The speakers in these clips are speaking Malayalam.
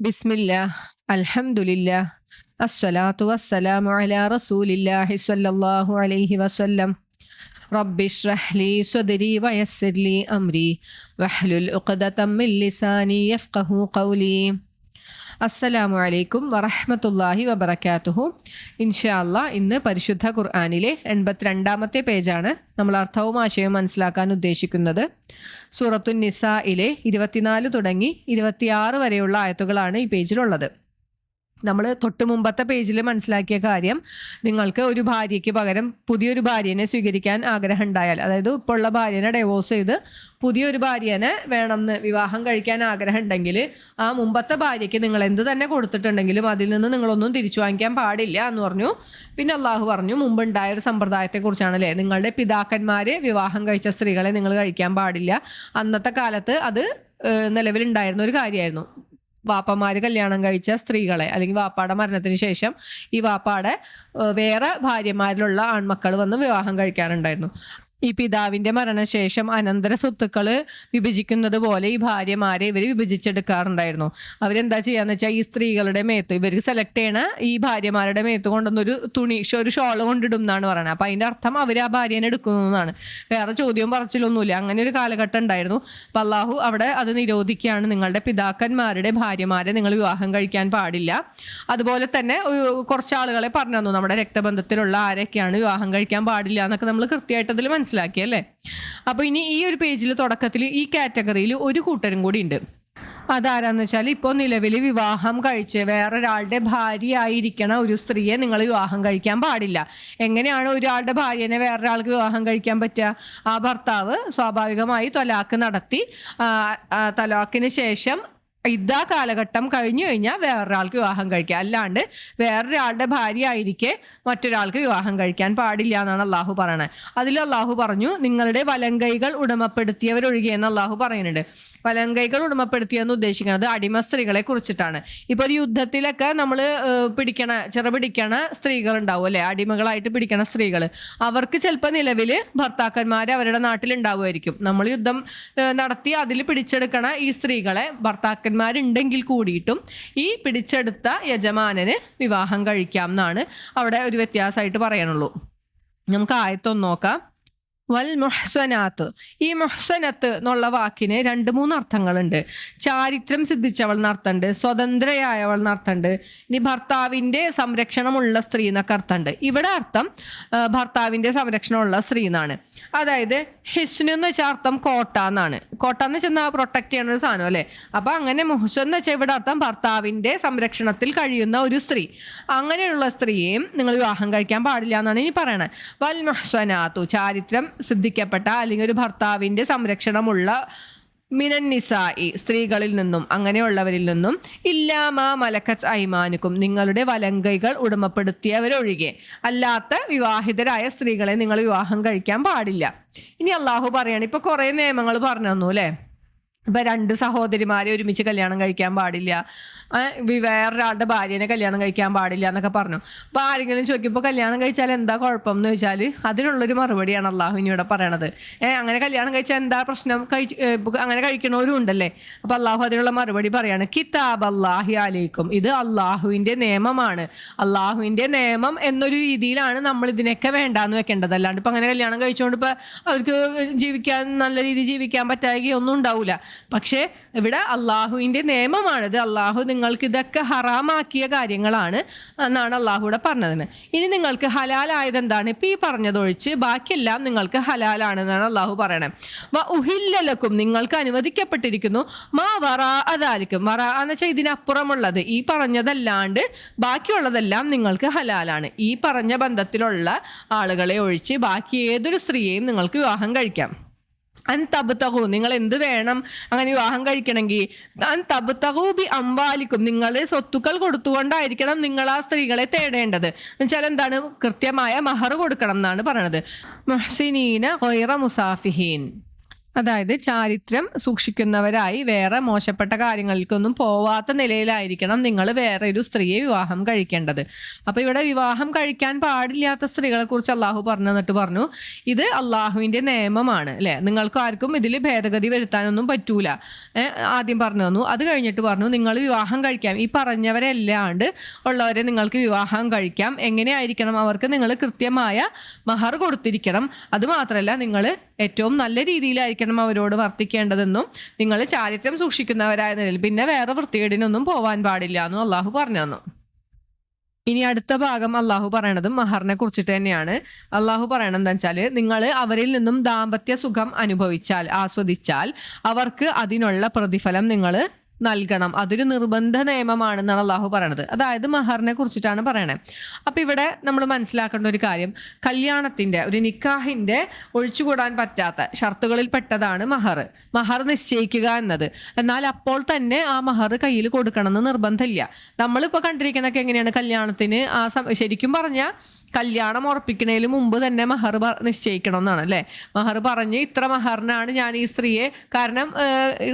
بسم الله. الحمد لله. الصلاة والسلام على رسول الله صلى الله عليه وسلم. رب اشرح لي صدري ويسر لي أمري. واحلل عقدة من لساني يفقه قولي. അസ്സലാമു അലൈക്കും വറഹമത്തല്ലാഹി വബർക്കാത്തുഹു ഇൻഷാല്ല ഇന്ന് പരിശുദ്ധ ഖുർആനിലെ എൺപത്തിരണ്ടാമത്തെ പേജാണ് നമ്മൾ അർത്ഥവും ആശയവും മനസ്സിലാക്കാൻ ഉദ്ദേശിക്കുന്നത്. സൂറത്തുൻ നിസയിലെ ഇരുപത്തിനാല് തുടങ്ങി ഇരുപത്തിയാറ് വരെയുള്ള ആയത്തുകളാണ് ഈ പേജിലുള്ളത്. നമ്മൾ തൊട്ട് മുമ്പത്തെ പേജിൽ മനസ്സിലാക്കിയ കാര്യം നിങ്ങൾക്ക് ഒരു ഭാര്യയ്ക്ക് പകരം പുതിയൊരു ഭാര്യനെ സ്വീകരിക്കാൻ ആഗ്രഹം ഉണ്ടായാൽ അതായത് ഇപ്പോൾ ഉള്ള ഭാര്യനെ ഡൈവോഴ്സ് ചെയ്ത് പുതിയൊരു ഭാര്യനെ വേണമെന്ന് വിവാഹം കഴിക്കാൻ ആഗ്രഹം ഉണ്ടെങ്കിൽ ആ മുമ്പത്തെ ഭാര്യയ്ക്ക് നിങ്ങൾ എന്ത് തന്നെ കൊടുത്തിട്ടുണ്ടെങ്കിലും അതിൽ നിന്ന് നിങ്ങളൊന്നും തിരിച്ചു വാങ്ങിക്കാൻ പാടില്ല എന്ന് പറഞ്ഞു. പിന്നെ അള്ളാഹു പറഞ്ഞു മുമ്പുണ്ടായ ഒരു സമ്പ്രദായത്തെക്കുറിച്ചാണ് അല്ലേ? നിങ്ങളുടെ പിതാക്കന്മാർ വിവാഹം കഴിച്ച സ്ത്രീകളെ നിങ്ങൾ കഴിക്കാൻ പാടില്ല. അന്നത്തെ കാലത്ത് അത് നിലവിലുണ്ടായിരുന്ന ഒരു കാര്യമായിരുന്നു. വാപ്പമാര് കല്യാണം കഴിച്ച സ്ത്രീകളെ അല്ലെങ്കിൽ വാപ്പാടെ മരണത്തിന് ശേഷം ഈ വാപ്പാടെ വേറെ ഭാര്യമാരിലുള്ള ആൺമക്കൾ വന്ന് വിവാഹം കഴിക്കാറുണ്ടായിരുന്നു. ഈ പിതാവിന്റെ മരണശേഷം അനന്തര സ്വത്തുക്കൾ വിഭജിക്കുന്നത് പോലെ ഈ ഭാര്യമാരെ ഇവർ വിഭജിച്ചെടുക്കാറുണ്ടായിരുന്നു. അവരെന്താ ചെയ്യാന്ന് വെച്ചാൽ ഈ സ്ത്രീകളുടെ മേത്ത് ഇവർ സെലക്ട് ചെയ്യണ ഈ ഭാര്യമാരുടെ മേത്ത് കൊണ്ടുവന്നൊരു തുണി ഒരു ഷോൾ കൊണ്ടിടും എന്നാണ് പറയുന്നത് അപ്പം അതിന്റെ അർത്ഥം അവർ ആ ഭാര്യനെ എടുക്കുന്നു എന്നാണ്. വേറെ ചോദ്യവും പറച്ചിലൊന്നുമില്ല. അങ്ങനെ ഒരു കാലഘട്ടം ഉണ്ടായിരുന്നു. അപ്പം അള്ളാഹു അവിടെ അത് നിരോധിക്കുകയാണ്. നിങ്ങളുടെ പിതാക്കന്മാരുടെ ഭാര്യമാരെ നിങ്ങൾ വിവാഹം കഴിക്കാൻ പാടില്ല. അതുപോലെ തന്നെ കുറച്ച് ആളുകളെ പറഞ്ഞു തന്നു. നമ്മുടെ രക്തബന്ധത്തിലുള്ള ആരൊക്കെയാണ് വിവാഹം കഴിക്കാൻ പാടില്ല എന്നൊക്കെ നമ്മൾ കൃത്യമായിട്ട് അതിൽ മനസ്സിലാക്കി അല്ലേ അപ്പോൾ ഇനി ഈ ഒരു പേജിൽ തുടക്കത്തിൽ ഈ കാറ്റഗറിയിൽ ഒരു കൂട്ടരും കൂടി ഉണ്ട്. അതാരാന്ന് വെച്ചാൽ ഇപ്പോൾ നിലവിൽ വിവാഹം കഴിച്ച് വേറൊരാളുടെ ഭാര്യയായിരിക്കണ ഒരു സ്ത്രീയെ നിങ്ങൾ വിവാഹം കഴിക്കാൻ പാടില്ല. എങ്ങനെയാണ് ഒരാളുടെ ഭാര്യനെ വേറൊരാൾക്ക് വിവാഹം കഴിക്കാൻ പറ്റുക? ആ ഭർത്താവ് സ്വാഭാവികമായി തൊലാക്ക് നടത്തി തലാക്കിന് ശേഷം ഇതാ കാലഘട്ടം കഴിഞ്ഞു കഴിഞ്ഞാൽ വേറൊരാൾക്ക് വിവാഹം കഴിക്കാം. അല്ലാണ്ട് വേറൊരാളുടെ ഭാര്യ ആയിരിക്കെ മറ്റൊരാൾക്ക് വിവാഹം കഴിക്കാൻ പാടില്ല എന്നാണ് അള്ളാഹു പറയണത്. അതിൽ അള്ളാഹു പറഞ്ഞു നിങ്ങളുടെ വലങ്കൈകൾ ഉടമപ്പെടുത്തിയവരൊഴികെ എന്ന് അള്ളാഹു പറയുന്നുണ്ട്. വലങ്കൈകൾ ഉടമപ്പെടുത്തിയെന്ന് ഉദ്ദേശിക്കുന്നത് അടിമ സ്ത്രീകളെ കുറിച്ചിട്ടാണ്. ഇപ്പോൾ ഒരു യുദ്ധത്തിലൊക്കെ നമ്മൾ പിടിക്കണ ചെറുപിടിക്കണ സ്ത്രീകൾ ഉണ്ടാവും അല്ലേ? അടിമകളായിട്ട് പിടിക്കണ സ്ത്രീകൾ അവർക്ക് ചിലപ്പോൾ നിലവിൽ ഭർത്താക്കന്മാർ അവരുടെ നാട്ടിൽ ഉണ്ടാവുമായിരിക്കും. നമ്മൾ യുദ്ധം നടത്തി അതിൽ പിടിച്ചെടുക്കണ ഈ സ്ത്രീകളെ ഭർത്താക്കന്മാരുണ്ടെങ്കിൽ കൂടിയിട്ടും ഈ പിടിച്ചെടുത്ത യജമാനന് വിവാഹം കഴിക്കാം എന്നാണ് അവിടെ ഒരു വ്യത്യാസമായിട്ട് പറയാനുള്ളൂ. നമുക്ക് ആയത്തൊന്ന് നോക്കാം. വൽ മുഹ്സനാത്ത്. ഈ മുഹ്സനത്ത് എന്നുള്ള വാക്കിന് രണ്ട് മൂന്ന് അർത്ഥങ്ങളുണ്ട്. ചാരിത്രം സിദ്ധിച്ചവൾ എന്നർത്ഥമുണ്ട് സ്വതന്ത്രയായവൾ എന്നർത്ഥമുണ്ട് ഇനി ഭർത്താവിന്റെ സംരക്ഷണമുള്ള സ്ത്രീ എന്നൊക്കെ അർത്ഥമുണ്ട് ഇവിടെ അർത്ഥം ഭർത്താവിന്റെ സംരക്ഷണമുള്ള സ്ത്രീ എന്നാണ് അതായത് ഹിസ്നു എന്ന് വെച്ചാൽ അർത്ഥം കോട്ട എന്നാണ് കോട്ട എന്ന് വെച്ചാൽ പ്രൊട്ടക്ട് ചെയ്യണ ഒരു സാധനം അല്ലേ? അപ്പം അങ്ങനെ മുഹ്സൻ എന്ന് വെച്ചാൽ ഇവിടെ അർത്ഥം ഭർത്താവിന്റെ സംരക്ഷണത്തിൽ കഴിയുന്ന ഒരു സ്ത്രീ. അങ്ങനെയുള്ള സ്ത്രീയെയും നിങ്ങൾ വിവാഹം കഴിക്കാൻ പാടില്ല എന്നാണ് ഇനി പറയണത് വൽ മുഹ്സനാത്തു ചാരിത്രം സിദ്ധിക്കപ്പെട്ട അല്ലെങ്കിൽ ഒരു ഭർത്താവിന്റെ സംരക്ഷണമുള്ള മിനന്നിസായി സ്ത്രീകളിൽ നിന്നും അങ്ങനെയുള്ളവരിൽ നിന്നും ഇല്ലാമ മലക്കത്ത് ഐമാനുക്കും നിങ്ങളുടെ വലങ്കൈകൾ ഉടമപ്പെടുത്തിയവരൊഴികെ. അല്ലാത്ത വിവാഹിതരായ സ്ത്രീകളെ നിങ്ങൾ വിവാഹം കഴിക്കാൻ പാടില്ല. ഇനി അള്ളാഹു പറയാണ് ഇപ്പൊ കുറേ നിയമങ്ങൾ പറഞ്ഞു തന്നു അല്ലേ? ഇപ്പൊ രണ്ട് സഹോദരിമാരെ ഒരുമിച്ച് കല്യാണം കഴിക്കാൻ പാടില്ല. വേറൊരാളുടെ ഭാര്യനെ കല്യാണം കഴിക്കാൻ പാടില്ല എന്നൊക്കെ പറഞ്ഞു. അപ്പോൾ ആരെങ്കിലും ചോദിക്കുമ്പോൾ കല്യാണം കഴിച്ചാൽ എന്താ കുഴപ്പം? എന്ന് ചോദിച്ചാൽ അതിനുള്ളൊരു മറുപടിയാണ് അള്ളാഹു ഇനി ഇവിടെ പറയണത്. ഏഹ് അങ്ങനെ കല്യാണം കഴിച്ചാൽ എന്താ പ്രശ്നം? കഴിച്ച് അങ്ങനെ കഴിക്കണവരും ഉണ്ടല്ലേ? അപ്പോൾ അള്ളാഹു അതിനുള്ള മറുപടി പറയാണ് കിതാബ് അള്ളാഹി അലൈക്കും. ഇത് അള്ളാഹുവിന്റെ നിയമമാണ്. അള്ളാഹുവിന്റെ നിയമം എന്നൊരു രീതിയിലാണ് നമ്മൾ ഇതിനൊക്കെ വേണ്ടാന്ന് വെക്കേണ്ടത്. അല്ലാണ്ട് ഇപ്പൊ അങ്ങനെ കല്യാണം കഴിച്ചുകൊണ്ട് ഇപ്പൊ അവർക്ക് ജീവിക്കാൻ നല്ല രീതിയിൽ ജീവിക്കാൻ പറ്റായികയൊന്നും ഉണ്ടാവില്ല പക്ഷേ ഇവിടെ അള്ളാഹുവിന്റെ നിയമമാണിത്. അള്ളാഹു നിങ്ങൾക്ക് ഇതൊക്കെ ഹറാമാക്കിയ കാര്യങ്ങളാണ് എന്നാണ് അള്ളാഹുവിടെ പറഞ്ഞതിന്. ഇനി നിങ്ങൾക്ക് ഹലാലായത് എന്താണ് ഇപ്പം ഈ പറഞ്ഞതൊഴിച്ച് ബാക്കിയെല്ലാം നിങ്ങൾക്ക് ഹലാലാണെന്നാണ് അള്ളാഹു പറയണേ. വ ഉഹില്ലലക്കും നിങ്ങൾക്ക് അനുവദിക്കപ്പെട്ടിരിക്കുന്നു. മാ വറ അതാലിക്കും വറ എന്ന് വെച്ചാൽ ഇതിനപ്പുറമുള്ളത്. ഈ പറഞ്ഞതല്ലാണ്ട് ബാക്കിയുള്ളതെല്ലാം നിങ്ങൾക്ക് ഹലാലാണ്. ഈ പറഞ്ഞ ബന്ധത്തിലുള്ള ആളുകളെ ഒഴിച്ച് ബാക്കി ഏതൊരു സ്ത്രീയെയും നിങ്ങൾക്ക് വിവാഹം കഴിക്കാം. അൻ നിങ്ങൾ എന്ത് വേണം? അങ്ങനെ വിവാഹം കഴിക്കണമെങ്കിൽ. അൻ തബുത്തഹു ബി അംബാലിക്കും നിങ്ങളെ സ്വത്തുക്കൾ കൊടുത്തുകൊണ്ടായിരിക്കണം നിങ്ങൾ ആ സ്ത്രീകളെ തേടേണ്ടത്. എന്നുവെച്ചാൽ എന്താണ്? കൃത്യമായ മഹർ കൊടുക്കണം എന്നാണ് പറയണത്. മൊഹ്സിനീന ഖൈറ മുസാഫിഹീൻ. അതായത് ചാരിത്രം സൂക്ഷിക്കുന്നവരായി വേറെ മോശപ്പെട്ട കാര്യങ്ങൾക്കൊന്നും പോവാത്ത നിലയിലായിരിക്കണം നിങ്ങൾ വേറെ ഒരു സ്ത്രീയെ വിവാഹം കഴിക്കേണ്ടത്. അപ്പോൾ ഇവിടെ വിവാഹം കഴിക്കാൻ പാടില്ലാത്ത സ്ത്രീകളെ കുറിച്ച് അള്ളാഹു പറഞ്ഞു എന്നിട്ട് പറഞ്ഞു ഇത് അള്ളാഹുവിന്റെ നിയമമാണ് അല്ലേ? നിങ്ങൾക്ക് ആർക്കും ഇതിൽ ഭേദഗതി വരുത്താനൊന്നും പറ്റൂല. ആദ്യം പറഞ്ഞു തന്നു. അത് കഴിഞ്ഞിട്ട് പറഞ്ഞു നിങ്ങൾ വിവാഹം കഴിക്കാം. ഈ പറഞ്ഞവരെല്ലാണ്ട് ഉള്ളവരെ നിങ്ങൾക്ക് വിവാഹം കഴിക്കാം. എങ്ങനെയായിരിക്കണം അവർക്ക് നിങ്ങൾ കൃത്യമായ മഹർ കൊടുത്തിരിക്കണം. അതുമാത്രമല്ല നിങ്ങൾ ഏറ്റവും നല്ല രീതിയിലായിരിക്കണം അവരോട് വർത്തിക്കേണ്ടതെന്നും നിങ്ങൾ ചാരിത്രം സൂക്ഷിക്കുന്നവരായ നിലയിൽ പിന്നെ വേറെ വൃത്തികേടിനൊന്നും പോവാൻ പാടില്ല എന്നും അള്ളാഹു പറഞ്ഞു തന്നു ഇനി അടുത്ത ഭാഗം അള്ളാഹു പറയണതും മഹറിനെ കുറിച്ചിട്ട് തന്നെയാണ്. അള്ളാഹു പറയണം എന്താ വെച്ചാൽ നിങ്ങൾ അവരിൽ നിന്നും ദാമ്പത്യ സുഖം അനുഭവിച്ചാൽ ആസ്വദിച്ചാൽ അവർക്ക് അതിനുള്ള പ്രതിഫലം നിങ്ങൾ നൽകണം. അതൊരു നിർബന്ധ നിയമമാണെന്നാണ് അള്ളാഹു പറയണത്. അതായത് മഹറിനെ കുറിച്ചിട്ടാണ് പറയണത് അപ്പം ഇവിടെ നമ്മൾ മനസ്സിലാക്കേണ്ട ഒരു കാര്യം കല്യാണത്തിന്റെ ഒരു നിക്കാഹിന്റെ ഒഴിച്ചുകൂടാൻ പറ്റാത്ത ഷർത്തുകളിൽ പെട്ടതാണ് മഹർ. മഹർ നിശ്ചയിക്കുക എന്നത്. എന്നാൽ അപ്പോൾ തന്നെ ആ മഹർ കയ്യിൽ കൊടുക്കണമെന്ന് നിർബന്ധമില്ല. നമ്മളിപ്പോൾ കണ്ടിരിക്കണൊക്കെ എങ്ങനെയാണ് കല്യാണത്തിന് ആ ശരിക്കും പറഞ്ഞാൽ കല്യാണം ഉറപ്പിക്കുന്നതിന് മുമ്പ് തന്നെ മഹർ നിശ്ചയിക്കണം എന്നാണ് അല്ലേ? മഹർ പറഞ്ഞ് ഇത്ര മഹറിനാണ് ഞാൻ ഈ സ്ത്രീയെ കാരണം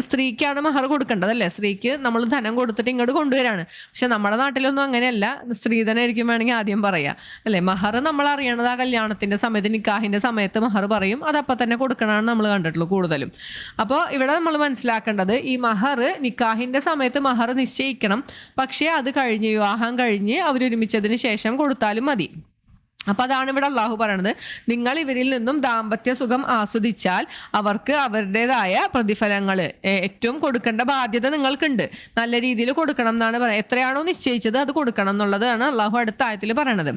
സ്ത്രീക്കാണ് മഹർ കൊടുക്കേണ്ടത് അല്ലേ? സ്ത്രീക്ക് നമ്മൾ ധനം കൊടുത്തിട്ട് ഇങ്ങോട്ട് കൊണ്ടുവരാണ്. പക്ഷെ നമ്മുടെ നാട്ടിലൊന്നും അങ്ങനെയല്ല. സ്ത്രീധനായിരിക്കും വേണമെങ്കിൽ ആദ്യം പറയാം. അല്ലേ? മഹർ നമ്മൾ അറിയണത് ആ കല്യാണത്തിന്റെ സമയത്ത് നിക്കാഹിന്റെ സമയത്ത് മഹർ പറയും. അതപ്പം തന്നെ കൊടുക്കണമെന്ന് നമ്മൾ കണ്ടിട്ടുള്ളൂ കൂടുതലും. അപ്പോൾ ഇവിടെ നമ്മൾ മനസ്സിലാക്കേണ്ടത് ഈ മഹർ നിക്കാഹിന്റെ സമയത്ത് മഹർ നിശ്ചയിക്കണം. പക്ഷേ അത് കഴിഞ്ഞ് വിവാഹം കഴിഞ്ഞ് അവരൊരുമിച്ചതിന് ശേഷം കൊടുത്താലും മതി. അപ്പോൾ അതാണ് ഇവിടെ അള്ളാഹു പറയണത്. നിങ്ങൾ ഇവരിൽ നിന്നും ദാമ്പത്യ സുഖം ആസ്വദിച്ചാൽ അവർക്ക് അവരുടേതായ പ്രതിഫലങ്ങൾ ഏറ്റവും കൊടുക്കേണ്ട ബാധ്യത നിങ്ങൾക്കുണ്ട്. നല്ല രീതിയിൽ കൊടുക്കണം എന്നാണ് പറയുന്നത്. എത്രയാണോ നിശ്ചയിച്ചത് അത് കൊടുക്കണം എന്നുള്ളതാണ് അള്ളാഹു അടുത്ത ആയത്തിൽ പറയണത്.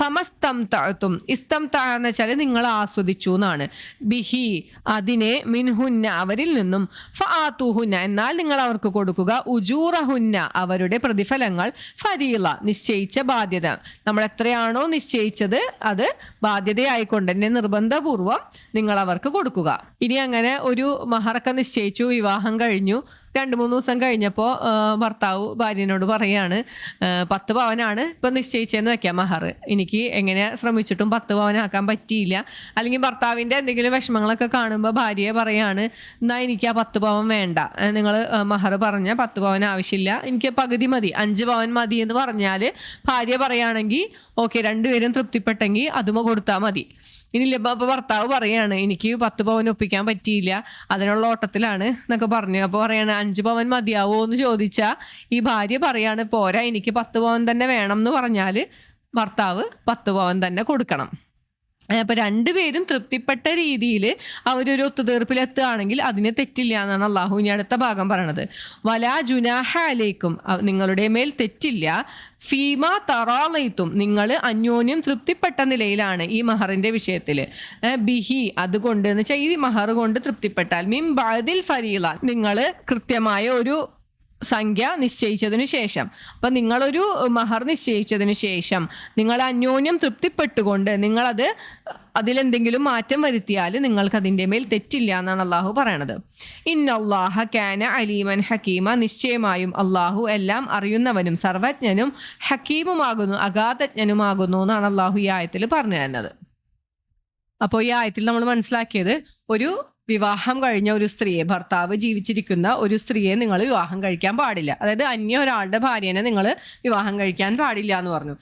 ഫമസ്തം താഴ്ത്തും ഇസ്തം താഴെന്ന് വെച്ചാൽ നിങ്ങൾ ആസ്വദിച്ചു എന്നാണ്. ബിഹി അതിനെ മിൻഹുന്ന അവരിൽ നിന്നും ഫാത്തുഹുന്ന എന്നാൽ നിങ്ങൾ അവർക്ക് കൊടുക്കുക ഉജൂറഹുന്ന അവരുടെ പ്രതിഫലങ്ങൾ ഫരീള നിശ്ചയിച്ച ബാധ്യത. നമ്മൾ എത്രയാണോ നിശ്ചയിച്ചത് അത് ബാധ്യതയായിക്കൊണ്ട് തന്നെ നിർബന്ധപൂർവം നിങ്ങൾ അവർക്ക് കൊടുക്കുക. ഇനി അങ്ങനെ ഒരു മഹറൊക്കെ നിശ്ചയിച്ചു വിവാഹം കഴിഞ്ഞു. രണ്ട് മൂന്ന് ദിവസം കഴിഞ്ഞപ്പോൾ ഭർത്താവ് ഭാര്യനോട് പറയാണ് പത്ത് പവനാണ് ഇപ്പം നിശ്ചയിച്ചതെന്ന് വെക്കാം മഹർ. എനിക്ക് എങ്ങനെ ശ്രമിച്ചിട്ടും പത്ത് പവനാക്കാൻ പറ്റിയില്ല. അല്ലെങ്കിൽ ഭർത്താവിന്റെ എന്തെങ്കിലും വിഷമങ്ങളൊക്കെ കാണുമ്പോൾ ഭാര്യയെ പറയാണ് എന്നാൽ എനിക്ക് ആ പത്ത് പവൻ വേണ്ട. നിങ്ങൾ മഹർ പറഞ്ഞ പത്ത് പവൻ ആവശ്യമില്ല. എനിക്ക് പകുതി മതി. അഞ്ച് പവൻ മതി എന്ന് പറഞ്ഞാൽ ഭാര്യ പറയുകയാണെങ്കിൽ ഓക്കെ രണ്ടുപേരും തൃപ്തിപ്പെട്ടെങ്കിൽ അതുമ കൊടുത്താൽ മതി. ഇനി അപ്പോൾ ഭർത്താവ് പറയാണ് എനിക്ക് പത്ത് പവൻ ഒപ്പിക്കാൻ പറ്റിയില്ല. അതിനുള്ള ഓട്ടത്തിലാണ് എന്നൊക്കെ പറഞ്ഞു. അപ്പോൾ പറയാണ് അഞ്ച് പവൻ മതിയാവോ? എന്ന് ചോദിച്ചാൽ ഈ ഭാര്യ പറയാണ് പോരാ എനിക്ക് പത്ത് പവൻ തന്നെ വേണം എന്ന് പറഞ്ഞാൽ ഭർത്താവ് പത്ത് പവൻ തന്നെ കൊടുക്കണം. അപ്പോൾ രണ്ടുപേരും തൃപ്തിപ്പെട്ട രീതിയിൽ അവരൊരു ഒത്തുതീർപ്പിലെത്തുകയാണെങ്കിൽ അതിനെ തെറ്റില്ല എന്നാണ് അള്ളാഹു ഇനി അടുത്ത ഭാഗം പറയണത്. വലാ ജുനാഹ അലൈക്കും. നിങ്ങളുടെ മേൽ തെറ്റില്ല. ഫീമ തറാളയിത്തും നിങ്ങൾ അന്യോന്യം തൃപ്തിപ്പെട്ട നിലയിലാണ് ഈ മഹറിന്റെ വിഷയത്തിൽ ബിഹി അതുകൊണ്ട് എന്ന് വെച്ചാൽ ഈ മഹർ കൊണ്ട് തൃപ്തിപ്പെട്ടാൽ. മിൻ ബാദിൽ ഫരീല നിങ്ങൾ കൃത്യമായ ഒരു സംഖ്യ നിശ്ചയിച്ചതിന് ശേഷം. അപ്പം നിങ്ങളൊരു മഹർ നിശ്ചയിച്ചതിന് ശേഷം നിങ്ങൾ അന്യോന്യം തൃപ്തിപ്പെട്ടുകൊണ്ട് നിങ്ങളത് അതിലെന്തെങ്കിലും മാറ്റം വരുത്തിയാൽ നിങ്ങൾക്ക് അതിന്റെ മേൽ തെറ്റില്ല എന്നാണ് അള്ളാഹു പറയണത്. ഇന്നല്ലാഹ കാന അലീമൻ ഹക്കീമ. നിശ്ചയമായും അള്ളാഹു എല്ലാം അറിയുന്നവനും സർവജ്ഞനും ഹക്കീമുമാകുന്നു അഗാധജ്ഞനുമാകുന്നു എന്നാണ് അള്ളാഹു ഈ ആയത്തിൽ പറഞ്ഞു തരുന്നത്. അപ്പോൾ ഈ ആയത്തിൽ നമ്മൾ മനസ്സിലാക്കിയത് ഒരു വിവാഹം കഴിഞ്ഞ ഒരു സ്ത്രീയെ ഭർത്താവ് ജീവിച്ചിരിക്കുന്ന ഒരു സ്ത്രീയെ നിങ്ങൾ വിവാഹം കഴിക്കാൻ പാടില്ല. അതായത് അന്യ ഒരാളുടെ ഭാര്യനെ നിങ്ങൾ വിവാഹം കഴിക്കാൻ പാടില്ല എന്ന് പറഞ്ഞു.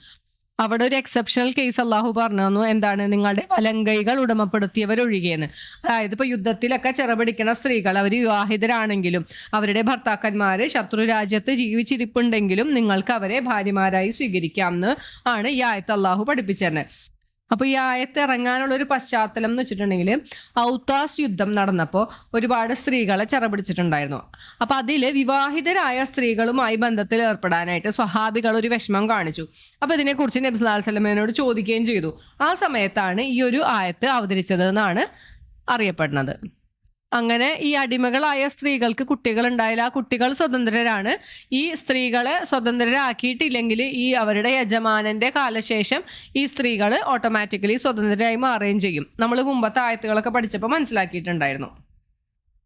അവിടെ ഒരു എക്സെപ്ഷണൽ കേസ് അള്ളാഹു പറഞ്ഞു എന്താണ്? നിങ്ങളുടെ വലങ്കൈകൾ ഉടമപ്പെടുത്തിയവരൊഴികെയെന്ന്. അതായത് ഇപ്പോൾ യുദ്ധത്തിലൊക്കെ ചെറുപിടിക്കുന്ന സ്ത്രീകൾ അവർ വിവാഹിതരാണെങ്കിലും അവരുടെ ഭർത്താക്കന്മാർ ശത്രു രാജ്യത്ത് ജീവിച്ചിരിപ്പുണ്ടെങ്കിലും നിങ്ങൾക്ക് അവരെ ഭാര്യമാരായി സ്വീകരിക്കാം എന്ന് ആണ് ഈ ആയത്ത് അള്ളാഹു പഠിപ്പിച്ചിരുന്നത് അപ്പോൾ ഈ ആയത്ത് ഇറങ്ങാനുള്ള ഒരു പശ്ചാത്തലം എന്ന് വെച്ചിട്ടുണ്ടെങ്കിൽ ഔത്താസ് യുദ്ധം നടന്നപ്പോൾ ഒരുപാട് സ്ത്രീകളെ ചെറപിടിച്ചിട്ടുണ്ടായിരുന്നു. അപ്പോൾ അതിൽ വിവാഹിതരായ സ്ത്രീകളുമായി ബന്ധത്തിൽ ഏർപ്പെടാനായിട്ട് സ്വഹാബികൾ ഒരു വിഷമം കാണിച്ചു. അപ്പോൾ ഇതിനെക്കുറിച്ച് നബി സല്ലല്ലാഹു അലൈഹി വസല്ലമയോട് ചോദിക്കുകയും ചെയ്തു. ആ സമയത്താണ് ഈ ഒരു ആയത്ത് അവതരിച്ചത് എന്നാണ് അറിയപ്പെടുന്നത്. അങ്ങനെ ഈ അടിമകളായ സ്ത്രീകൾക്ക് കുട്ടികൾ ഉണ്ടായാൽ ആ കുട്ടികൾ സ്വതന്ത്രരാണ്. ഈ സ്ത്രീകളെ സ്വതന്ത്രരാക്കിയിട്ടില്ലെങ്കിൽ ഈ അവരുടെ യജമാനന്റെ കാലശേഷം ഈ സ്ത്രീകൾ ഓട്ടോമാറ്റിക്കലി സ്വതന്ത്രരായി മാറുകയും ചെയ്യും. നമ്മൾ മുമ്പത്തെ ആയത്തുകളൊക്കെ പഠിച്ചപ്പോൾ മനസ്സിലാക്കിയിട്ടുണ്ടായിരുന്നു.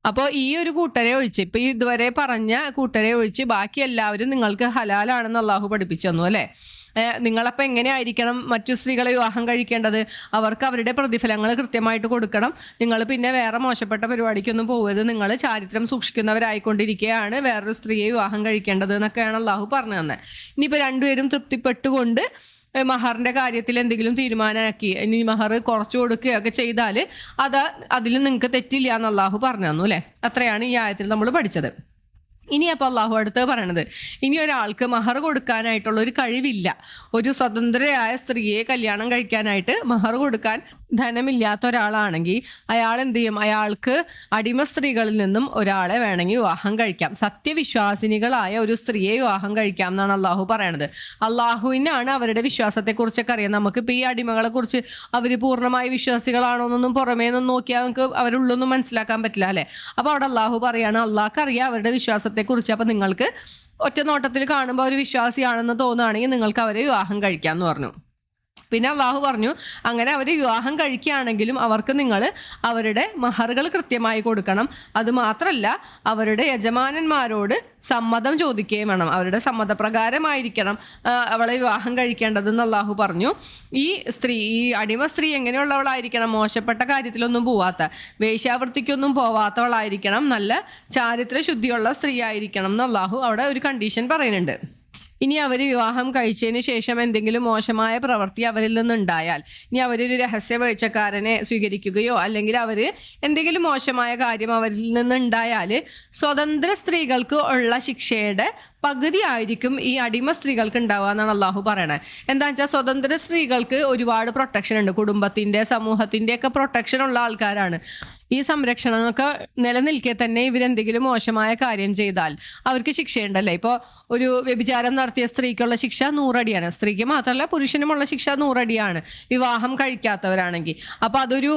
അപ്പോൾ ഈ ഒരു കൂട്ടരെ ഒഴിച്ച് ഇപ്പൊ ഇതുവരെ പറഞ്ഞ കൂട്ടരെ ഒഴിച്ച് ബാക്കി എല്ലാവരും നിങ്ങൾക്ക് ഹലാലാണെന്ന് അള്ളാഹു പഠിപ്പിച്ചു തന്നു അല്ലേ? നിങ്ങളപ്പോൾ എങ്ങനെയായിരിക്കണം മറ്റു സ്ത്രീകളെ വിവാഹം കഴിക്കേണ്ടത്? അവർക്ക് അവരുടെ പ്രതിഫലങ്ങൾ കൃത്യമായിട്ട് കൊടുക്കണം. നിങ്ങൾ പിന്നെ വേറെ മോശപ്പെട്ട പരിപാടിക്കൊന്നും പോകരുത് നിങ്ങൾ ചാരിത്രം സൂക്ഷിക്കുന്നവരായിക്കൊണ്ടിരിക്കുകയാണ് വേറൊരു സ്ത്രീയെ വിവാഹം കഴിക്കേണ്ടത് എന്നൊക്കെയാണ് അള്ളാഹു പറഞ്ഞു തന്നെ. ഇനിയിപ്പോൾ രണ്ടുപേരും തൃപ്തിപ്പെട്ടുകൊണ്ട് ഏഹ് മഹറിന്റെ കാര്യത്തിൽ എന്തെങ്കിലും തീരുമാനമാക്കി ഇനി മഹർ കുറച്ച് കൊടുക്കുകയൊക്കെ ചെയ്താൽ അത് അതിൽ നിങ്ങൾക്ക് തെറ്റില്ല എന്ന് അള്ളാഹു പറഞ്ഞു തന്നു അല്ലേ? അത്രയാണ് ഈ ആയത്തിൽ നമ്മൾ പഠിച്ചത്. ഇനി അപ്പോൾ അള്ളാഹു അടുത്ത് പറയണത് ഇനി ഒരാൾക്ക് മഹർ കൊടുക്കാനായിട്ടുള്ള ഒരു കഴിവില്ല. ഒരു സ്വതന്ത്രയായ സ്ത്രീയെ കല്യാണം കഴിക്കാനായിട്ട് മഹർ കൊടുക്കാൻ ധനമില്ലാത്ത ഒരാളാണെങ്കിൽ അയാൾ എന്ത് ചെയ്യും? അയാൾക്ക് അടിമ സ്ത്രീകളിൽ നിന്നും ഒരാളെ വേണമെങ്കിൽ വിവാഹം കഴിക്കാം. സത്യവിശ്വാസിനികളായ ഒരു സ്ത്രീയെ വിവാഹം കഴിക്കാം എന്നാണ് അള്ളാഹു പറയണത്. അള്ളാഹുവിനാണ് അവരുടെ വിശ്വാസത്തെക്കുറിച്ചൊക്കെ അറിയാം. നമുക്കിപ്പോൾ ഈ അടിമകളെ കുറിച്ച് അവർ പൂർണമായി വിശ്വാസികളാണോ എന്നൊന്നും പുറമേ നിന്നും നോക്കിയാൽ നമുക്ക് അവരുള്ളൊന്നും മനസ്സിലാക്കാൻ പറ്റില്ല അല്ലേ? അപ്പോൾ അവിടെ അള്ളാഹു പറയാണ് അള്ളാഹ്ക്ക് അറിയാം അവരുടെ വിശ്വാസത്തെക്കുറിച്ച്. അപ്പോൾ നിങ്ങൾക്ക് ഒറ്റ നോട്ടത്തിൽ കാണുമ്പോൾ ഒരു വിശ്വാസിയാണെന്ന് തോന്നുകയാണെങ്കിൽ നിങ്ങൾക്ക് അവരെ വിവാഹം കഴിക്കാം എന്ന് പറഞ്ഞു. പിന്നെ അള്ളാഹു പറഞ്ഞു അങ്ങനെ അവർ വിവാഹം കഴിക്കുകയാണെങ്കിലും അവർക്ക് നിങ്ങൾ അവരുടെ മഹറുകൾ കൃത്യമായി കൊടുക്കണം. അത് മാത്രമല്ല അവരുടെ യജമാനന്മാരോട് സമ്മതം ചോദിക്കുകയും വേണം. അവരുടെ സമ്മതപ്രകാരമായിരിക്കണം അവളെ വിവാഹം കഴിക്കേണ്ടതെന്ന് അള്ളാഹു പറഞ്ഞു. ഈ സ്ത്രീ ഈ അടിമ സ്ത്രീ എങ്ങനെയുള്ളവളായിരിക്കണം? മോശപ്പെട്ട കാര്യത്തിലൊന്നും പോവാത്ത വേശ്യാവൃത്തിക്കൊന്നും പോവാത്തവളായിരിക്കണം. നല്ല ചാരിത്ര ശുദ്ധിയുള്ള സ്ത്രീ ആയിരിക്കണം എന്ന് അള്ളാഹു അവിടെ ഒരു കണ്ടീഷൻ പറയുന്നുണ്ട്. ഇനി അവർ വിവാഹം കഴിച്ചതിന് ശേഷം എന്തെങ്കിലും മോശമായ പ്രവൃത്തി അവരിൽ നിന്നുണ്ടായാൽ ഇനി അവരൊരു രഹസ്യ വീഴ്ചക്കാരനെ സ്വീകരിക്കുകയോ അല്ലെങ്കിൽ അവർ എന്തെങ്കിലും മോശമായ കാര്യം അവരിൽ നിന്നുണ്ടായാൽ സ്വതന്ത്ര സ്ത്രീകൾക്ക് ഉള്ള ശിക്ഷയുടെ പകുതി ആയിരിക്കും ഈ അടിമ സ്ത്രീകൾക്ക് ഉണ്ടാവുക എന്നാണ് അള്ളാഹു പറയണത് എന്താ വെച്ചാൽ സ്വതന്ത്ര സ്ത്രീകൾക്ക് ഒരുപാട് പ്രൊട്ടക്ഷൻ ഉണ്ട്. കുടുംബത്തിന്റെ സമൂഹത്തിന്റെ ഒക്കെ പ്രൊട്ടക്ഷൻ ഉള്ള ആൾക്കാരാണ്. ഈ സംരക്ഷണമൊക്കെ നിലനിൽക്കെ തന്നെ ഇവരെന്തെങ്കിലും മോശമായ കാര്യം ചെയ്താൽ അവർക്ക് ശിക്ഷയുണ്ടല്ലേ? ഇപ്പോൾ ഒരു വ്യഭിചാരം നടത്തിയ സ്ത്രീക്കുള്ള ശിക്ഷ നൂറടിയാണ്. സ്ത്രീക്ക് മാത്രമല്ല പുരുഷനുമുള്ള ശിക്ഷ നൂറടിയാണ്. വിവാഹം കഴിക്കാത്തവരാണെങ്കിൽ. അപ്പോൾ അതൊരു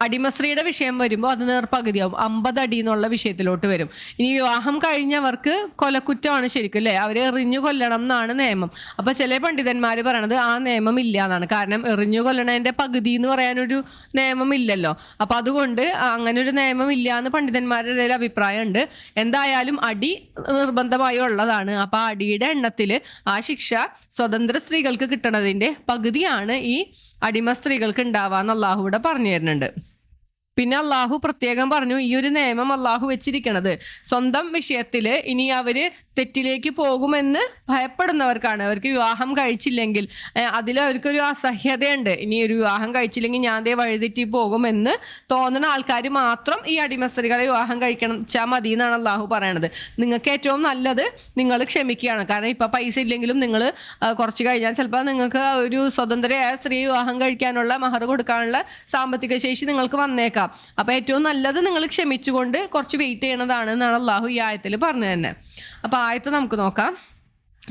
ഏം, അടിമസ്ത്രീയുടെ വിഷയം വരുമ്പോൾ അത് നേർപ്പകുതിയാവും അമ്പത് അടി എന്നുള്ള വിഷയത്തിലോട്ട് വരും. ഇനി വിവാഹം കഴിഞ്ഞവർക്ക് കൊലക്കുറ്റമാണ് ശരിക്കും അല്ലേ? അവരെ എറിഞ്ഞു കൊല്ലണം എന്നാണ് നിയമം. അപ്പോൾ ചില പണ്ഡിതന്മാർ പറയണത് ആ നിയമം ഇല്ല എന്നാണ്. കാരണം എറിഞ്ഞു കൊല്ലണതിന്റെ പകുതി എന്ന് പറയാനൊരു നിയമം ഇല്ലല്ലോ. അപ്പോൾ അതുകൊണ്ട് അങ്ങനെ ഒരു നിയമം ഇല്ല എന്ന് പണ്ഡിതന്മാരുടെ ഇടയിൽ അഭിപ്രായമുണ്ട്. എന്തായാലും അടി നിർബന്ധമായി ഉള്ളതാണ്. അപ്പോൾ അടിയുടെ എണ്ണത്തിൽ ആ ശിക്ഷ സ്വതന്ത്ര സ്ത്രീകൾക്ക് കിട്ടണതിന്റെ പകുതിയാണ് ഈ അടിമ സ്ത്രീകൾക്ക് ഉണ്ടാവാന്ന് അള്ളാഹു ഇവിടെ പറഞ്ഞു തരുന്നുണ്ട്. പിന്നെ അള്ളാഹു പ്രത്യേകം പറഞ്ഞു ഈ ഒരു നിയമം അള്ളാഹു വെച്ചിരിക്കണത് സ്വന്തം വിഷയത്തിൽ ഇനി അവർ തെറ്റിലേക്ക് പോകുമെന്ന് ഭയപ്പെടുന്നവർക്കാണ്. അവർക്ക് വിവാഹം കഴിച്ചില്ലെങ്കിൽ അതിൽ അവർക്കൊരു അസഹ്യതയുണ്ട്. ഇനി ഒരു വിവാഹം കഴിച്ചില്ലെങ്കിൽ ഞാൻ ദേ വഴിതെറ്റി പോകുമെന്ന് തോന്നുന്ന ആൾക്കാർ മാത്രം ഈ അടിമസ്ത്രീകളെ വിവാഹം കഴിക്കണം വെച്ചാൽ മതി എന്നാണ് അള്ളാഹു പറയണത്. നിങ്ങൾക്ക് ഏറ്റവും നല്ലത് നിങ്ങൾ ക്ഷമിക്കുകയാണ്. കാരണം ഇപ്പം പൈസ ഇല്ലെങ്കിലും നിങ്ങൾ കുറച്ച് കഴിഞ്ഞാൽ ചിലപ്പോൾ നിങ്ങൾക്ക് ഒരു സ്വതന്ത്രയായ സ്ത്രീ വിവാഹം കഴിക്കാനുള്ള മഹർ കൊടുക്കാനുള്ള സാമ്പത്തിക ശേഷി നിങ്ങൾക്ക് വന്നേക്കാം. അപ്പോൾ ഏറ്റവും നല്ലത് നിങ്ങൾ ക്ഷമിച്ചുകൊണ്ട് കുറച്ച് വെയിറ്റ് ചെയ്യണതാണ് എന്നാണ് അള്ളാഹു ഈ ആയത്തിൽ പറഞ്ഞു തന്നെ. അപ്പോൾ ആയത്ത് നമുക്ക് നോക്കാം.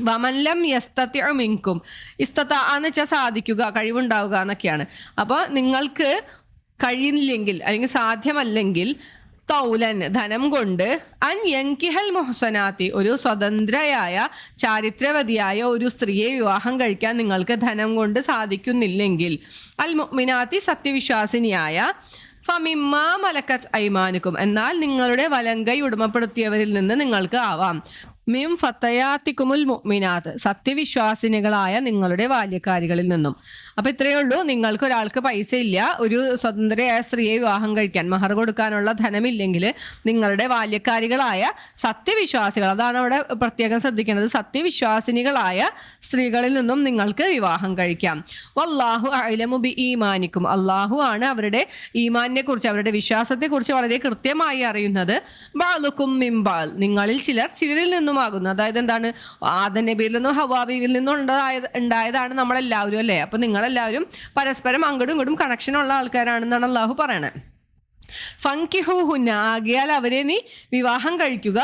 വമല്ലം യസ്തത്യ മിങ്കും. ഇസ്തത്ത എന്ന് വെച്ചാൽ സാധിക്കുക കഴിവുണ്ടാവുക എന്നൊക്കെയാണ്. അപ്പോൾ നിങ്ങൾക്ക് കഴിയുന്നില്ലെങ്കിൽ അല്ലെങ്കിൽ സാധ്യമല്ലെങ്കിൽ തൗലൻ ധനം കൊണ്ട് അൻ യങ്കിഹൽ മൊഹസനാത്തി ഒരു സ്വതന്ത്രയായ ചാരിത്രവതിയായ ഒരു സ്ത്രീയെ വിവാഹം കഴിക്കാൻ നിങ്ങൾക്ക് ധനം കൊണ്ട് സാധിക്കുന്നില്ലെങ്കിൽ. അൽ മുഅ്മിനാത്തി സത്യവിശ്വാസിനിയായ ഫമിമ്മ മലക്കച്ച് ഐമാനുക്കും. എന്നാൽ നിങ്ങളുടെ വലങ്കൈ ഉടമപ്പെടുത്തിയവരിൽ നിന്ന് നിങ്ങൾക്ക് ആവാം. മിം ഫത്തയാത്തിക്കുമുൽ മുഅ്മിനാത്ത് സത്യവിശ്വാസിനികളായ നിങ്ങളുടെ ബാല്യക്കാരികളിൽ നിന്നും. അപ്പോൾ ഇത്രയേ ഉള്ളൂ. നിങ്ങൾക്ക് ഒരാൾക്ക് പൈസ ഇല്ല. ഒരു സ്വതന്ത്രയായ സ്ത്രീയെ വിവാഹം കഴിക്കാൻ മഹർ കൊടുക്കാനുള്ള ധനമില്ലെങ്കിൽ നിങ്ങളുടെ ബാല്യക്കാരികളായ സത്യവിശ്വാസികൾ അതാണ് അവിടെ പ്രത്യേകം ശ്രദ്ധിക്കേണ്ടത് സത്യവിശ്വാസിനികളായ സ്ത്രീകളിൽ നിന്നും നിങ്ങൾക്ക് വിവാഹം കഴിക്കാം. വല്ലാഹു അലമു ബി ഈമാനിക്കും. അള്ളാഹു ആണ് അവരുടെ ഈമാനിനെ കുറിച്ച് അവരുടെ വിശ്വാസത്തെക്കുറിച്ച് വളരെ കൃത്യമായി അറിയുന്നത്. ബാലുക്കും മിംബാൽ. നിങ്ങളിൽ ചിലർ ചിലരിൽ നിന്നുമാകുന്നു. അതായത് എന്താണ്? ആദ നബിയിൽ നിന്നും ഹവാബിയിൽ നിന്നും ഉണ്ടായ ഉണ്ടായതാണ് നമ്മളെല്ലാവരും അല്ലേ? അപ്പം നിങ്ങളെല്ലാവരും പരസ്പരം അങ്ങോട്ടും ഇങ്ങോട്ടും കണക്ഷനുള്ള ആൾക്കാരാണെന്നാണ് അള്ളാഹു പറയണത് ഫങ്കിഹുഹുന്ന ആകിയാൽ അവരെ നീ വിവാഹം കഴിക്കുക.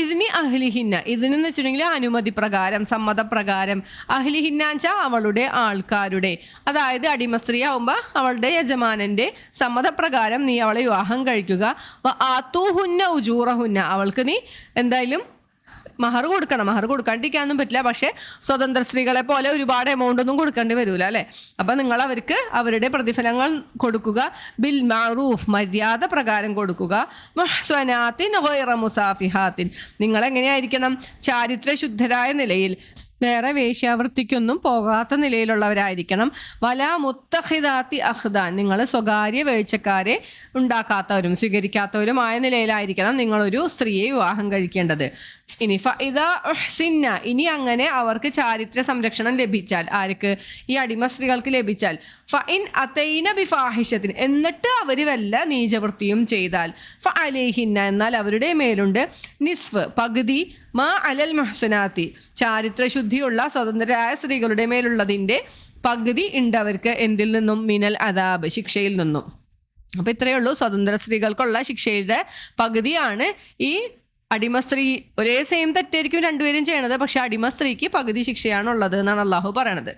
ഇതിന് അഹ്ലിഹിന്ന ഇതിനെന്ന് വെച്ചിട്ടുണ്ടെങ്കിൽ അനുമതി പ്രകാരം സമ്മതപ്രകാരം വെച്ചാൽ അവളുടെ ആൾക്കാരുടെ. അതായത് അടിമ സ്ത്രീ ആവുമ്പോൾ അവളുടെ യജമാനന്റെ സമ്മതപ്രകാരം നീ അവളെ വിവാഹം കഴിക്കുക. ആത്തൂഹുന്ന ഉജൂറഹുന്ന അവൾക്ക് നീ എന്തായാലും മഹർ കൊടുക്കണം. മഹർ കൊടുക്കാണ്ടിരിക്കാനൊന്നും പറ്റില്ല. പക്ഷേ സ്വതന്ത്ര സ്ത്രീകളെ പോലെ ഒരുപാട് എമൗണ്ട് ഒന്നും കൊടുക്കേണ്ടി വരില്ല അല്ലേ? അപ്പം നിങ്ങൾ അവർക്ക് അവരുടെ പ്രതിഫലങ്ങൾ കൊടുക്കുക. ബിൽ മാറൂഫ് മര്യാദ പ്രകാരം കൊടുക്കുക. സ്വനാത്തിൻ മുസാഫിഹാത്തിൻ. നിങ്ങൾ എങ്ങനെയായിരിക്കണം? ചാരിത്രശുദ്ധരായ നിലയിൽ വേറെ വേശ്യാവൃത്തിക്കൊന്നും പോകാത്ത നിലയിലുള്ളവരായിരിക്കണം. വല മുത്തഹിദാത്തി അഹ്ദാൻ. നിങ്ങൾ സ്വകാര്യ വേഴ്ചക്കാരെ ഉണ്ടാക്കാത്തവരും സ്വീകരിക്കാത്തവരുമായ നിലയിലായിരിക്കണം നിങ്ങളൊരു സ്ത്രീയെ വിവാഹം കഴിക്കേണ്ടത്. ഇനി ഫഇദ സിന്ന ഇനി അങ്ങനെ അവർക്ക് ചാരിത്ര സംരക്ഷണം ലഭിച്ചാൽ ആർക്ക്? ഈ അടിമ സ്ത്രീകൾക്ക് ലഭിച്ചാൽ. ഫഇൻ അതൈന ബിഫാഹിഷത്തിന് എന്നിട്ട് അവർ വല്ല നീചവൃത്തിയും ചെയ്താൽ. ഫ അലേഹിന്ന. എന്നാൽ അവരുടെ മേലുണ്ട് നിസ്ഫ് പകുതി മാ അലൽ മുഹ്സനാത്തി. ചാരിത്രശുദ്ധിയുള്ള സ്വതന്ത്രരായ സ്ത്രീകളുടെ മേലുള്ളതിന്റെ പകുതി ഉണ്ട് അവർക്ക്. എന്തിൽ നിന്നും? മിനൽ അതാബ് ശിക്ഷയിൽ നിന്നും. അപ്പോൾ ഇത്രയേ ഉള്ളൂ. സ്വതന്ത്ര സ്ത്രീകൾക്കുള്ള ശിക്ഷയുടെ പകുതിയാണ് ഈ അടിമ സ്ത്രീ ഒരേ സെയിം തെറ്റായിരിക്കും രണ്ടുപേരും ചെയ്യണത് പക്ഷെ അടിമ സ്ത്രീക്ക് പകുതി ശിക്ഷയാണ് ഉള്ളത് എന്നാണ് അള്ളാഹു പറയണത്.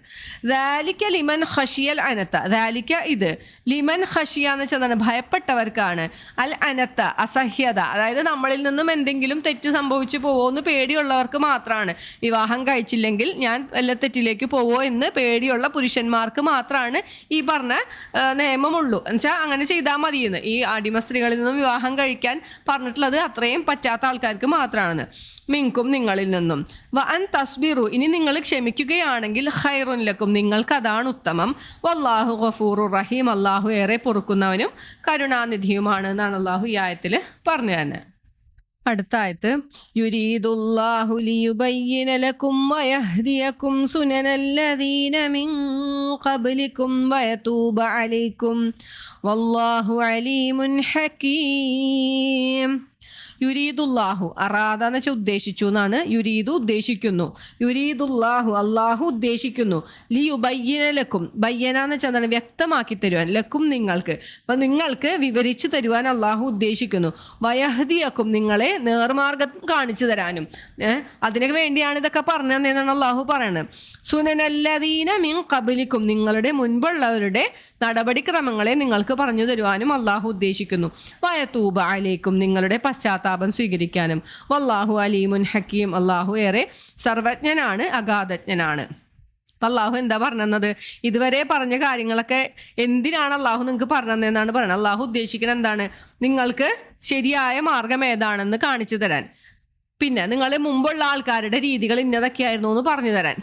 ദാലിക്ക ലിമൻ ഹഷിയൽ അനത്ത ദാലിക്ക ഇത് ലിമൻ ഹഷിയ എന്ന് വെച്ചാൽ ഭയപ്പെട്ടവർക്കാണ്. അൽ അനത്ത അസഹ്യത അതായത് നമ്മളിൽ നിന്നും എന്തെങ്കിലും തെറ്റ് സംഭവിച്ചു പോവോ എന്ന് പേടിയുള്ളവർക്ക് മാത്രമാണ് വിവാഹം കഴിച്ചില്ലെങ്കിൽ ഞാൻ വല്ല തെറ്റിലേക്ക് പോവോ എന്ന് പേടിയുള്ള പുരുഷന്മാർക്ക് മാത്രമാണ് ഈ പറഞ്ഞ നിയമമുള്ളൂ. എന്നുവെച്ചാൽ അങ്ങനെ ചെയ്താൽ മതിയെന്ന്. ഈ അടിമ സ്ത്രീകളിൽ നിന്നും വിവാഹം കഴിക്കാൻ പറഞ്ഞിട്ടുള്ളത് അത്രയും പറ്റാത്ത ആൾക്കാർക്ക് മാത്രമാണ് മിങ്കും നിങ്ങളിൽ നിന്നും. വ അൻ തസ്ബിറു ഇനി നിങ്ങൾ ക്ഷമിക്കുകയാണെങ്കിൽ ഹൈറുൻ ലക്കും. നിങ്ങൾക്ക് അതാണ് ഉത്തമം. വല്ലാഹു ഗഫൂറു റഹീം. അള്ളാഹു ഏറെ പൊറുക്കുന്നവനും കരുണാനിധിയുമാണ് എന്നാണ് അള്ളാഹു ഈ ആയത്തിൽ പറഞ്ഞു തന്നെ. അടുത്ത ആയത്ത് യുരീദുല്ലാഹു ലിയുബയ്യിന ലക്കും മിൻ വയതൂബ അലൈക്കും. വല്ലാഹു അലീമുൻ ഹകീം. യുരീദുല്ലാഹു അറാദ എന്ന് വെച്ചാൽ ഉദ്ദേശിച്ചു എന്നാണ് യുരീദു ഉദ്ദേശിക്കുന്നു. യുരീദുല്ലാഹു അള്ളാഹു ഉദ്ദേശിക്കുന്നു. ലി ഉബയ്യനലക്കും ബയ്യന എന്ന് വെച്ചാൽ എന്താണ്? വ്യക്തമാക്കി തരുവാൻ ലക്കും നിങ്ങൾക്ക്. അപ്പം നിങ്ങൾക്ക് വിവരിച്ചു തരുവാൻ അള്ളാഹു ഉദ്ദേശിക്കുന്നു. വയഹദിയക്കും നിങ്ങളെ നേർമാർഗം കാണിച്ചു തരാനും. അതിനു വേണ്ടിയാണ് ഇതൊക്കെ പറഞ്ഞതെന്നാണ് അള്ളാഹു പറയുന്നത് സുനനല്ലദീന മിൻ കബലിക്കും നിങ്ങളുടെ മുൻപുള്ളവരുടെ നടപടിക്രമങ്ങളെ നിങ്ങൾക്ക് പറഞ്ഞു തരുവാനും അള്ളാഹു ഉദ്ദേശിക്കുന്നു. വയത്തൂബ അലേക്കും നിങ്ങളുടെ പശ്ചാത്താപം സ്വീകരിക്കാനും. വല്ലാഹു അലീമുൻ ഹക്കീം. അള്ളാഹു ഏറെ സർവജ്ഞനാണ് അഗാധജ്ഞനാണ്. അപ്പം അള്ളാഹു എന്താ പറഞ്ഞത് ഇതുവരെ പറഞ്ഞ കാര്യങ്ങളൊക്കെ എന്തിനാണ് അള്ളാഹു നിങ്ങൾക്ക് പറഞ്ഞതെന്നാണ് പറയുന്നത് അള്ളാഹു ഉദ്ദേശിക്കുന്നത് എന്താണ്? നിങ്ങൾക്ക് ശരിയായ മാർഗം ഏതാണെന്ന് കാണിച്ചു തരാൻ. പിന്നെ നിങ്ങൾ മുമ്പുള്ള ആൾക്കാരുടെ രീതികൾ ഇന്നതൊക്കെയായിരുന്നു എന്ന് പറഞ്ഞു തരാൻ.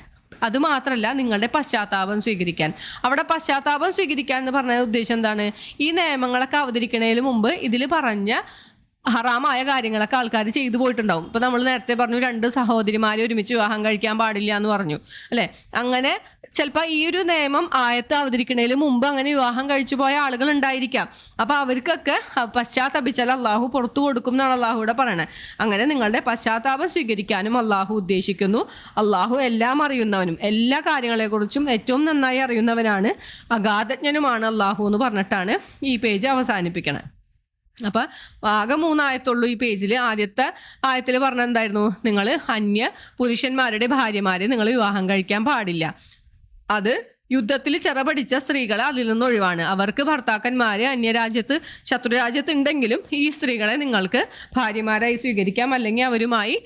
അത് മാത്രമല്ല നിങ്ങളുടെ പശ്ചാത്താപം സ്വീകരിക്കാൻ. അവിടെ പശ്ചാത്താപം സ്വീകരിക്കാൻ എന്ന് പറഞ്ഞ ഉദ്ദേശം എന്താണ്? ഈ നിയമങ്ങളൊക്കെ അവതരിക്കുന്നതിന് മുമ്പ് ഇതിൽ പറഞ്ഞ ഹറാമായ കാര്യങ്ങളൊക്കെ ആൾക്കാർ ചെയ്തു പോയിട്ടുണ്ടാവും. ഇപ്പം നമ്മൾ നേരത്തെ പറഞ്ഞു രണ്ട് സഹോദരിമാരെ ഒരുമിച്ച് വിവാഹം കഴിക്കാൻ പാടില്ല എന്ന് പറഞ്ഞു അല്ലേ? അങ്ങനെ ചിലപ്പോൾ ഈ ഒരു നിയമം ആയത്ത് അവതരിക്കുന്നതിന് മുമ്പ് അങ്ങനെ വിവാഹം കഴിച്ചു പോയ ആളുകൾ ഉണ്ടായിരിക്കാം. അപ്പോൾ അവർക്കൊക്കെ പശ്ചാത്തപിച്ചാൽ അള്ളാഹു പുറത്തു കൊടുക്കും എന്നാണ് അള്ളാഹുവിടെ പറയണത് അങ്ങനെ നിങ്ങളുടെ പശ്ചാത്താപം സ്വീകരിക്കാനും അള്ളാഹു ഉദ്ദേശിക്കുന്നു. അള്ളാഹു എല്ലാം അറിയുന്നവനും എല്ലാ കാര്യങ്ങളെക്കുറിച്ചും ഏറ്റവും നന്നായി അറിയുന്നവനാണ് അഗാധജ്ഞനുമാണ് അള്ളാഹു എന്ന് പറഞ്ഞിട്ടാണ് ഈ പേജ് അവസാനിപ്പിക്കണത് അപ്പം ആകെ മൂന്നായത്തുള്ളൂ ഈ പേജിൽ ആദ്യത്തെ ആയത്തിൽ പറഞ്ഞ എന്തായിരുന്നു നിങ്ങൾ അന്യ പുരുഷന്മാരുടെ ഭാര്യമാരെ നിങ്ങൾ വിവാഹം കഴിക്കാൻ പാടില്ല. അത് യുദ്ധത്തിൽ ചെറപടിച്ച സ്ത്രീകളെ അതിൽ നിന്ന് ഒഴിവാണ്. അവർക്ക് ഭർത്താക്കന്മാരെ അന്യരാജ്യത്ത് ശത്രുരാജ്യത്ത് ഉണ്ടെങ്കിലും ഈ സ്ത്രീകളെ നിങ്ങൾക്ക് ഭാര്യമാരായി സ്വീകരിക്കാം. അല്ലെങ്കിൽ അവരുമായി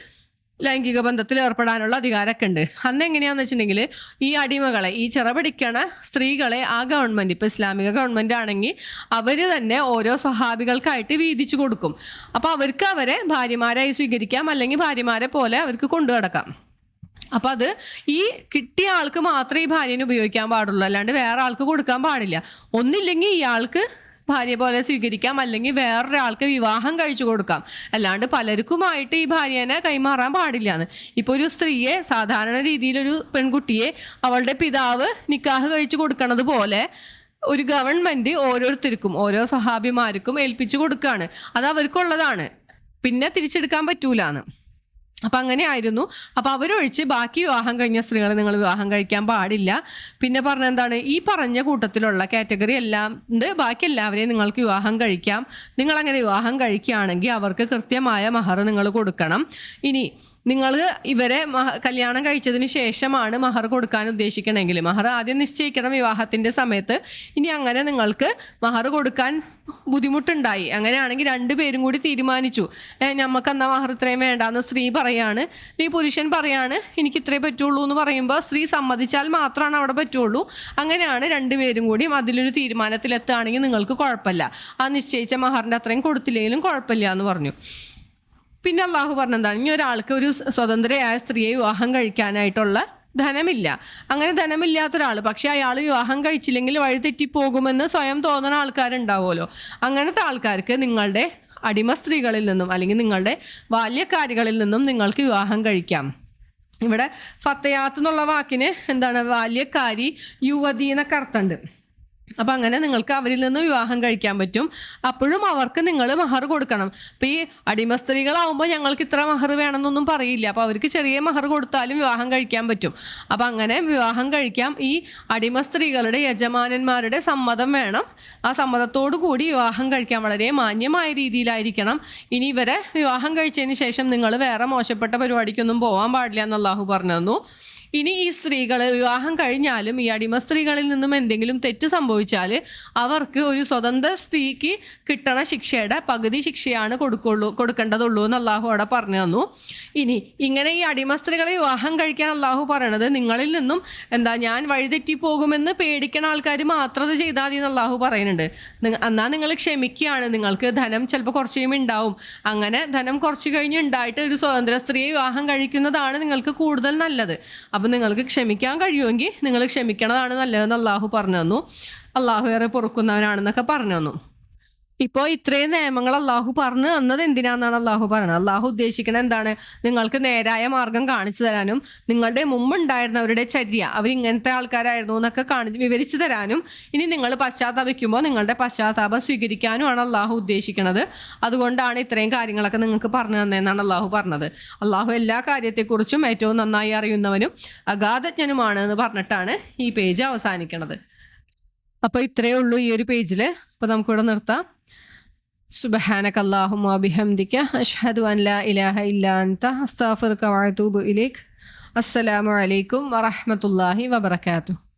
ലൈംഗിക ബന്ധത്തിൽ ഏർപ്പെടാനുള്ള അധികാരമൊക്കെ ഉണ്ട് അന്ന് എങ്ങനെയാണെന്ന് വെച്ചിട്ടുണ്ടെങ്കിൽ ഈ അടിമകളെ ഈ ചെറുപടിക്കണ സ്ത്രീകളെ ആ ഗവൺമെന്റ് ഇപ്പോൾ ഇസ്ലാമിക ഗവൺമെന്റ് ആണെങ്കിൽ അവർ തന്നെ ഓരോ സ്വഹാബികൾക്കായിട്ട് വീതിച്ചു കൊടുക്കും. അപ്പോൾ അവർക്ക് അവരെ ഭാര്യമാരായി സ്വീകരിക്കാം അല്ലെങ്കിൽ ഭാര്യമാരെ പോലെ അവർക്ക് കൊണ്ടു കിടക്കാം അപ്പം അത് ഈ കിട്ടിയ ആൾക്ക് മാത്രമേ ഈ ഭാര്യനെ ഉപയോഗിക്കാൻ പാടുള്ളൂ. അല്ലാണ്ട് വേറെ ആൾക്ക് കൊടുക്കാൻ പാടില്ല. ഒന്നില്ലെങ്കിൽ ഇയാൾക്ക് ഭാര്യ പോലെ സ്വീകരിക്കാം അല്ലെങ്കിൽ വേറൊരാൾക്ക് വിവാഹം കഴിച്ചു കൊടുക്കാം. അല്ലാണ്ട് പലർക്കുമായിട്ട് ഈ ഭാര്യനെ കൈമാറാൻ പാടില്ല എന്ന് ഇപ്പോൾ ഒരു സ്ത്രീയെ സാധാരണ രീതിയിലൊരു പെൺകുട്ടിയെ അവളുടെ പിതാവ് നിക്കാഹ് കഴിച്ചു കൊടുക്കണത് പോലെ ഒരു ഗവൺമെന്റ് ഓരോരുത്തർക്കും ഓരോ സ്വഹാബിമാർക്കും ഏൽപ്പിച്ചു കൊടുക്കുകയാണ് അത് അവർക്കുള്ളതാണ്. പിന്നെ തിരിച്ചെടുക്കാൻ പറ്റൂലാന്ന്. അപ്പം അങ്ങനെ ആയിരുന്നു അപ്പം അവരൊഴിച്ച് ബാക്കി വിവാഹം കഴിഞ്ഞ സ്ത്രീകളെ നിങ്ങൾ വിവാഹം കഴിക്കാൻ പാടില്ല. പിന്നെ പറഞ്ഞ എന്താണ്? ഈ പറഞ്ഞ കൂട്ടത്തിലുള്ള കാറ്റഗറി എല്ലാം ഉണ്ട്. ബാക്കി എല്ലാവരെയും നിങ്ങൾക്ക് വിവാഹം കഴിക്കാം. നിങ്ങളങ്ങനെ വിവാഹം കഴിക്കുകയാണെങ്കിൽ അവർക്ക് കൃത്യമായ മഹർ നിങ്ങൾ കൊടുക്കണം. ഇനി നിങ്ങൾ ഇവരെ മഹ- കല്യാണം കഴിച്ചതിന് ശേഷമാണ് മഹർ കൊടുക്കാൻ ഉദ്ദേശിക്കണമെങ്കിൽ. മഹർ ആദ്യം നിശ്ചയിക്കണം വിവാഹത്തിന്റെ സമയത്ത്. ഇനി അങ്ങനെ നിങ്ങൾക്ക് മഹർ കൊടുക്കാൻ ബുദ്ധിമുട്ടുണ്ടായി. അങ്ങനെയാണെങ്കിൽ രണ്ടുപേരും കൂടി തീരുമാനിച്ചു. ഞമ്മക്ക് എന്നാ മഹർ ഇത്രയും വേണ്ടാന്ന് സ്ത്രീ പറയാണ്. ഈ പുരുഷൻ പറയാണ് എനിക്ക് ഇത്രേ പറ്റുള്ളൂ എന്ന് പറയുമ്പോൾ സ്ത്രീ സമ്മതിച്ചാൽ മാത്രമാണ് അവിടെ പറ്റുള്ളൂ. അങ്ങനെയാണ് രണ്ടുപേരും കൂടി അതിലൊരു തീരുമാനത്തിലെത്തുകയാണെങ്കിൽ നിങ്ങൾക്ക് കുഴപ്പമില്ല. ആ നിശ്ചയിച്ച മഹറിന്റെ അത്രയും കൊടുത്തില്ലെങ്കിലും കുഴപ്പമില്ല എന്ന് പറഞ്ഞു. പിന്നെ അള്ളാഹു പറഞ്ഞെന്താണ്? ഇനി ഒരാൾക്ക് ഒരു സ്വതന്ത്രയായ സ്ത്രീയെ വിവാഹം കഴിക്കാനായിട്ടുള്ള ധനമില്ല. അങ്ങനെ ധനമില്ലാത്ത ഒരാൾ പക്ഷെ അയാൾ വിവാഹം കഴിച്ചില്ലെങ്കിൽ വഴി തെറ്റിപ്പോകുമെന്ന് സ്വയം തോന്നുന്ന ആൾക്കാരുണ്ടാവുമല്ലോ. അങ്ങനത്തെ ആൾക്കാർക്ക് നിങ്ങളുടെ അടിമ സ്ത്രീകളിൽ നിന്നും അല്ലെങ്കിൽ നിങ്ങളുടെ ബാല്യക്കാരികളിൽ നിന്നും നിങ്ങൾക്ക് വിവാഹം കഴിക്കാം. ഇവിടെ ഫത്തയാത്ത് എന്നുള്ള വാക്കിന് എന്താണ്? ബാല്യക്കാരി യുവതി എന്നൊക്കെ അർത്ഥമുണ്ട് അപ്പം അങ്ങനെ നിങ്ങൾക്ക് അവരിൽ നിന്ന് വിവാഹം കഴിക്കാൻ പറ്റും. അപ്പോഴും അവർക്ക് നിങ്ങൾ മഹർ കൊടുക്കണം. അപ്പം ഈ അടിമ സ്ത്രീകളാവുമ്പോൾ ഞങ്ങൾക്ക് ഇത്ര മഹർ വേണമെന്നൊന്നും പറയില്ല. അപ്പോൾ അവർക്ക് ചെറിയ മഹർ കൊടുത്താലും വിവാഹം കഴിക്കാൻ പറ്റും. അപ്പം അങ്ങനെ വിവാഹം കഴിക്കാം. ഈ അടിമ സ്ത്രീകളുടെ യജമാനന്മാരുടെ സമ്മതം വേണം. ആ സമ്മതത്തോടു കൂടി വിവാഹം കഴിക്കാൻ വളരെ മാന്യമായ രീതിയിലായിരിക്കണം. ഇനി ഇവരെ വിവാഹം കഴിച്ചതിന് ശേഷം നിങ്ങൾ വേറെ മോശപ്പെട്ട പരിപാടിക്കൊന്നും പോകാൻ പാടില്ല എന്ന് അള്ളാഹു പറഞ്ഞു തന്നു. ഇനി ഈ സ്ത്രീകൾ വിവാഹം കഴിഞ്ഞാലും ഈ അടിമ സ്ത്രീകളിൽ നിന്നും എന്തെങ്കിലും തെറ്റ് സംഭവിച്ചാൽ അവർക്ക് ഒരു സ്വതന്ത്ര സ്ത്രീക്ക് കിട്ടണ ശിക്ഷയുടെ പകുതി ശിക്ഷയാണ് കൊടുക്കുള്ളൂ കൊടുക്കേണ്ടതുള്ളൂ എന്ന് അള്ളാഹു അവിടെ പറഞ്ഞു തന്നു. ഇനി ഇങ്ങനെ ഈ അടിമ സ്ത്രീകളെ വിവാഹം കഴിക്കാൻ അള്ളാഹു പറയണത് നിങ്ങളിൽ നിന്നും എന്താ ഞാൻ വഴിതെറ്റി പോകുമെന്ന് പേടിക്കണ ആൾക്കാർ മാത്രം അത് ചെയ്താൽ മതി എന്ന് അള്ളാഹു പറയുന്നുണ്ട്. എന്നാൽ നിങ്ങൾ ക്ഷമിക്കുകയാണ്. നിങ്ങൾക്ക് ധനം ചിലപ്പോൾ കുറച്ച് കഴിയുമ്പോൾ ഉണ്ടാവും. അങ്ങനെ ധനം കുറച്ച് കഴിഞ്ഞ് ഉണ്ടായിട്ട് ഒരു സ്വതന്ത്ര സ്ത്രീയെ വിവാഹം കഴിക്കുന്നതാണ് നിങ്ങൾക്ക് കൂടുതൽ നല്ലത്. അപ്പം നിങ്ങൾക്ക് ക്ഷമിക്കാൻ കഴിയുമെങ്കിൽ നിങ്ങൾ ക്ഷമിക്കണതാണ് നല്ലതെന്ന് അള്ളാഹു പറഞ്ഞു തന്നു. അള്ളാഹു ഏറെ പൊറുക്കുന്നവനാണെന്നൊക്കെ പറഞ്ഞു തന്നു. ഇപ്പോൾ ഇത്രയും നിയമങ്ങൾ അള്ളാഹു പറഞ്ഞു തന്നത് എന്തിനാന്നാണ് അള്ളാഹു പറയുന്നത്? അള്ളാഹു ഉദ്ദേശിക്കുന്നത് എന്താണ്? നിങ്ങൾക്ക് നേരായ മാർഗം കാണിച്ചു തരാനും നിങ്ങളുടെ മുമ്പുണ്ടായിരുന്നവരുടെ ചര്യ അവരിങ്ങനത്തെ ആൾക്കാരായിരുന്നു എന്നൊക്കെ കാണി വിവരിച്ചു തരാനും ഇനി നിങ്ങൾ പശ്ചാത്തപിക്കുമ്പോൾ നിങ്ങളുടെ പശ്ചാത്താപം സ്വീകരിക്കാനുമാണ് അള്ളാഹു ഉദ്ദേശിക്കുന്നത്. അതുകൊണ്ടാണ് ഇത്രയും കാര്യങ്ങളൊക്കെ നിങ്ങൾക്ക് പറഞ്ഞു തന്നതെന്നാണ് അള്ളാഹു പറഞ്ഞത്. അള്ളാഹു എല്ലാ കാര്യത്തെക്കുറിച്ചും ഏറ്റവും നന്നായി അറിയുന്നവനും അഗാധജ്ഞനുമാണ് എന്ന് പറഞ്ഞിട്ടാണ് ഈ പേജ് അവസാനിക്കുന്നത് അപ്പോൾ ഇത്രയേ ഉള്ളൂ ഈ ഒരു പേജിൽ അപ്പോൾ നമുക്കിവിടെ നിർത്താം. സുബഹാനക അല്ലാഹുമ്മ ബിഹംദിക അഷ്ഹദു അൻ ലാ ഇലാഹ ഇല്ലാ അൻത അസ്തഗ്ഫിറുക വഅതൂബു ഇലൈക്. അസ്സലാമു അലൈക്കും വറഹ്മത്തുള്ളാഹി വബറകാതുഹു.